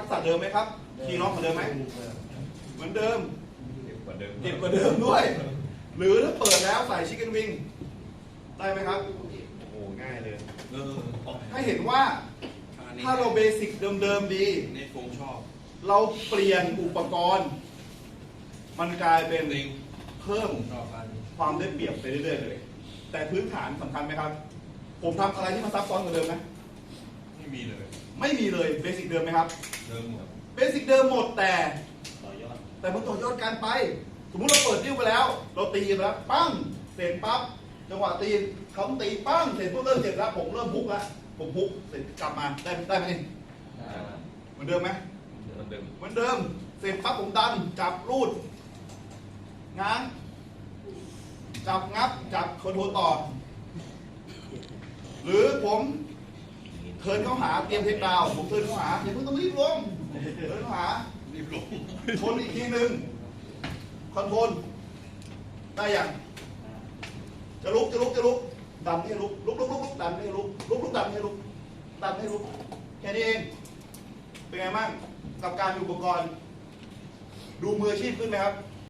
ทักษะเดิมไหมครับคีย์ล็อกเหมือนเดิมไหมเหมือนเดิมเจ็บกว่าเดิมเจ็บกว่าเดิมด้วย หรือถ้าเปิดแล้วใส่ชิคเก้นวิงได้ไหมครับโอ้โหง่ายเลยเออออกให้เห็นว่าถ้าเราเบสิกเดิมๆดีในโฟงชอบ เราเปลี่ยนอุปกรณ์ มันกลายเป็นจริงเพิ่มชอบอันนี้ความได้เปรียบไปเรื่อยๆเลย แต่พื้นฐานสำคัญไหมครับ ผมทำอะไรที่มันซับซ้อนกว่าเดิมไหมไม่มีเลย ไม่มีเลยเบสิกเดิมไหมครับ เดิมหมดเบสิกเดิมหมดแต่ ต่อยอดแต่มันต่อยอดการไป สมมุติเราเปิดดิ้วไปแล้ว เราตีไปแล้วปั้งเสร็จปั๊บจังหวะตีเขาตีปั้งเสร็จปุ๊บเริ่มเจ็บแล้วผมเริ่มพุกแล้วผมพุกเสร็จกลับมาได้ได้ไหมนี่เหมือนเดิมไหมเหมือนเดิมเหมือนเดิม เสร็จปั๊บผมดันจับรูดง้างจับงับจับคอนโทรลต่อ หรือผม เทินเข้าหาเตรียมเทคดาวผมเทินเข้าหาอย่าเพิ่งต้องรีบลงเทินเข้าหารีบลงชนอีกทีหนึ่งคอนโทรลได้ยังจะลุกจะลุกจะลุกดันให้ลุกลุกลุกลุกลุกดันให้ลุกลุกลุกดันให้ลุกดันให้ลุกแค่นี้เองเป็นไงบ้างกับการอุปกรณ์ ดูมืออาชีพขึ้นไหมครับ